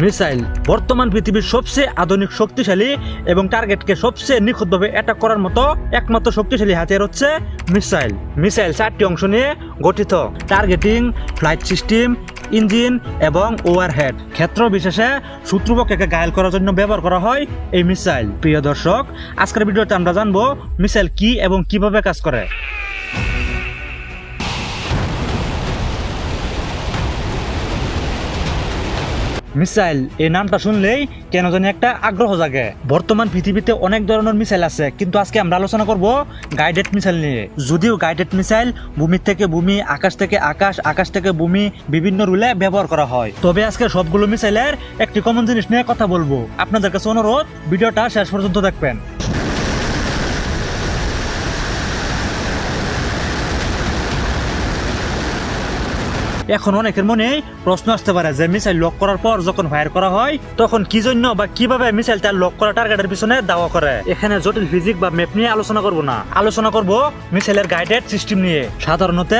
Missile বর্তমান পৃথিবীর সবচেয়ে আধুনিক শক্তিশালী এবং টার্গেটকে সবচেয়ে নিখুঁতভাবে অ্যাটাক করার মতো একমাত্র শক্তিশালী হাতিয়ার হচ্ছে মিসাইল। মিসাইল চারটি অংশ নিয়ে গঠিত। টার্গেটিং ফ্লাইট সিস্টেম ইঞ্জিন এবং ওভারহেড ক্ষেত্র বিশেষে শত্রুপক্ষকে ঘায়ল করার জন্য ব্যবহার করা হয় এই মিসাইল। প্রিয় দর্শক, আজকের ভিডিওতে আমরা জানব মিসাইল কি এবং কীভাবে কাজ করে। মিসাইল, এই নামটা শুনলেই কেন জানি একটা আগ্রহ জাগে। বর্তমান পৃথিবীতে অনেক ধরনের মিসাইল আছে, কিন্তু আজকে আমরা আলোচনা করব গাইডেড মিসাইল নিয়ে। যদিও গাইডেড মিসাইল ভূমি থেকে ভূমি, আকাশ থেকে আকাশ আকাশ থেকে ভূমি বিভিন্ন রুলে ব্যবহার করা হয়। তবে আজকে সবগুলো মিসাইলের একটি কমন জিনিস নিয়ে কথা বলব। আপনাদের কাছে অনুরোধ, ভিডিওটা শেষ পর্যন্ত দেখবেন। এখন অনেকের মনে প্রশ্ন আসতে পারে যে মিসাইল লক করার পর যখন ফায়ার করা হয়, তখন কি জন্য বা কীভাবে মিসাইল তার লক করা টার্গেটের পিছনে দাওয়া করে? এখানে জটিল ফিজিক বা ম্যাপ নিয়ে আলোচনা করব না। আলোচনা করব মিসাইলের গাইডেড সিস্টেম নিয়ে। সাধারণত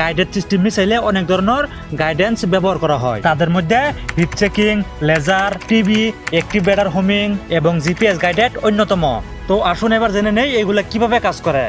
গাইডেড সিস্টেম মিসাইলে অনেক ধরনের গাইডেন্স ব্যবহার করা হয়। তাদের মধ্যে heat seeking laser TV active radar homing এবং জিপিএস গাইডেড অন্যতম। তো আসুন এবার জেনে নেই এগুলা কীভাবে কাজ করে।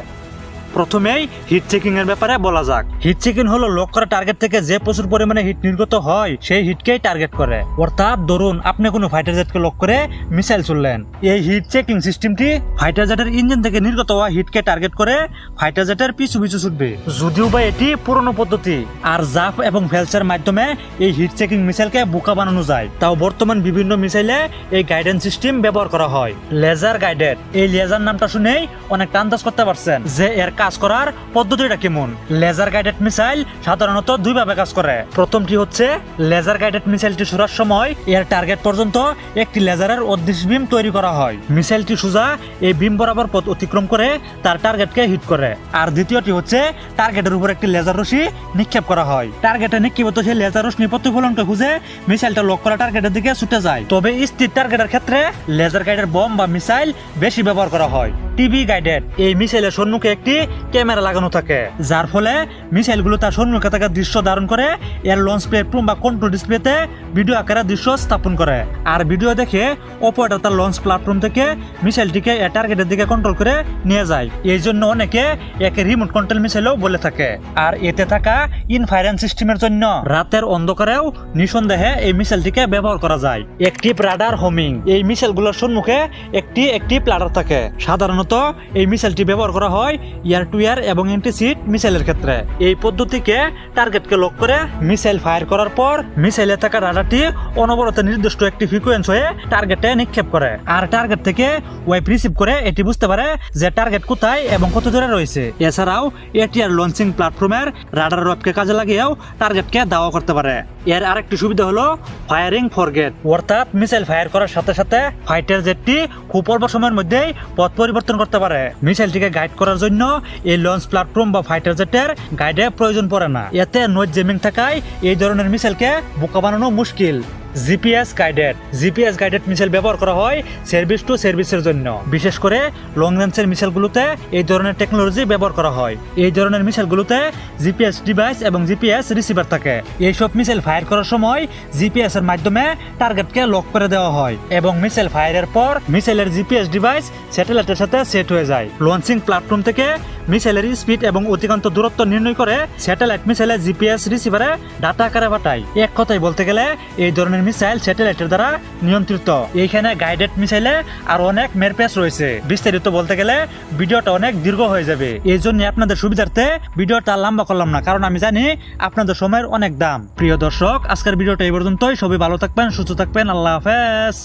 প্রথমেই হিট চেকিং এর ব্যাপারে বলা যাক। হিট চেকিং হলো লক করা টার্গেট থেকে যে প্রচুর পরিমাণে হিট নির্গত হয়, সেই হিটকেই টার্গেট করে। অর্থাৎ ধরুন আপনি কোনো ফাইটার জেটকে লক করে মিসাইল ছুড়লেন এই হিট চেকিং সিস্টেমটি ফাইটার জেটের ইঞ্জিন থেকে নির্গত হওয়া হিটকে টার্গেট করে ফাইটার জেটের পিছু পিছু ছুটবে। যদিও বা এটি পুরনো পদ্ধতি, আর জাফ এবং ভেলসের মাধ্যমে এই হিট চেকিং মিসাইলকে বোকা বানানো যায়। তাও বর্তমান বিভিন্ন মিসাইলে এই গাইডেন্স সিস্টেম ব্যবহার করা হয়। লেজার গাইডেড এই লেজার নামটা শুনেই অনেকটা আন্দাজ করতে পারছেন যে এর কাজ করার পদ্ধতিটা কেমন? লেজার গাইডেড মিসাইল সাধারণত দুই ভাবে কাজ করে। প্রথমটি হচ্ছে লেজার গাইডেড মিসাইলটি ছোড়ার সময় এর টার্গেট পর্যন্ত একটি লেজারের অদৃশ্য বিম তৈরি করা হয়। মিসাইলটি সোজা এই বিম বরাবর পথ অতিক্রম করে তার টার্গেটকে হিট করে। আর দ্বিতীয়টি হচ্ছে টার্গেটের উপর একটি লেজার রশ্মি নিক্ষেপ করা হয়। টার্গেটে নিক্ষেপিত সেই লেজার রশ্মি প্রতিফলনকে খুঁজে মিসাইলটা লক করা টার্গেটের দিকে ছুটে যায়। তবে স্থির টার্গেটের ক্ষেত্রে লেজার গাইডের বম বা মিসাইল বেশি ব্যবহার করা হয়। TV guided. এই মিসাইলের সম্মুখে একটি ক্যামেরা লাগানো থাকে। যার ফলে মিসাইলগুলো তার সম্মুখে থাকা দৃশ্য ধারণ করে, এর লঞ্চ প্ল্যাটফর্ম বা কন্ট্রোল ডিসপ্লেতে ভিডিও আকারে দৃশ্য স্থাপন করে। আর ভিডিও দেখে অপারেটর তার লঞ্চ প্ল্যাটফর্ম থেকে মিসাইলটিকে টার্গেটের দিকে কন্ট্রোল করে নিয়ে যায়। এই জন্য অনেকে একে রিমোট কন্ট্রোল মিসাইলও বলে থাকে। আর এতে থাকা ইনফারেন্স সিস্টেমের জন্য রাতের অন্ধকারেও নিঃসন্দেহে এই মিসাইলটিকে ব্যবহার করা যায়। একটি রাডার হোমিং এই মিসাইলগুলোর সম্মুখে একটি একটি প্লাডার থাকে। সাধারণত এই মিসাইলটি ব্যবহার করা হয় ইয়ার টু ইয়ার এবং অ্যান্টিসিড মিসাইলের ক্ষেত্রে। এই পদ্ধতিকে টার্গেটকে লক করে মিসাইল ফায়ার করার পর মিসাইলে থাকা রাডারটি অনবরত নির্দিষ্ট একটি ফ্রিকোয়েন্স হয়ে টার্গেটে নিক্ষেপ করে। আর টার্গেট থেকে ওয়েব রিসিভ করে এটি বুঝতে পারে যে টার্গেট কোথায় এবং কত দূরে রয়েছে। এছাড়াও এটি আর লঞ্চিং প্ল্যাটফর্মের রাডার রবকে কাজে লাগিয়েও টার্গেটকে দাওয়া করতে পারে। এর আরেকটি সুবিধা হলো ফায়ারিং ফরগেট অর্থাৎ মিসাইল ফায়ার করার সাথে সাথে ফাইটার জেটটি খুব অল্প সময়ের মধ্যেই পথ পরিবর্তন করতে পারে। মিসাইলটিকে গাইড করার জন্য এই লঞ্চ প্ল্যাটফর্ম বা ফাইটার জেটের গাইডের প্রয়োজন পড়ে না। এতে নোট জেমিং থাকায় এই ধরনের মিসাইলকে বোকা বানানো মুশকিল। GPS guided GPS guided missile ব্যবহার করা হয় সার্ভিস টু সার্ভিসের জন্য। বিশেষ করে লং রেঞ্জের মিসাইলগুলোতে এই ধরনের টেকনোলজি ব্যবহার করা হয়। এই ধরনের মিসাইলগুলোতে জিপিএস ডিভাইস এবং জিপিএস রিসিভার থাকে। এইসব মিসাইল ফায়ার করার সময় জিপিএস এর মাধ্যমে টার্গেটকে লক করে দেওয়া হয় এবং মিসাইল ফায়ারের পর মিসাইলের জিপিএস ডিভাইস স্যাটেলাইটের সাথে সেট হয়ে যায়। লঞ্চিং প্ল্যাটফর্ম থেকে মিসাইলের স্পিড এবং অতিকান্ত দূরত্ব নির্ণয় করে স্যাটেলাইট মিসাইলের জিপিএস রিসিভারে ডাটা আকারে পাঠায়। এক কথায় বলতে গেলে, এই ধরনের মিসাইল স্যাটেলাইটের দ্বারা নিয়ন্ত্রিত। এইখানে গাইডেড মিসাইলে আর অনেক মেরপেস রয়েছে। বিস্তারিত বলতে গেলে, ভিডিওটা অনেক দীর্ঘ হয়ে যাবে। এই জন্য আপনাদের সুবিধার্থে ভিডিওটা লম্বা করলাম না, কারণ আমি জানি আপনাদের সময়ের অনেক দাম। প্রিয় দর্শক, আজকের ভিডিওটা এই পর্যন্তই। সবাই ভালো থাকবেন, সুস্থ থাকবেন। আল্লাহ হাফেজ।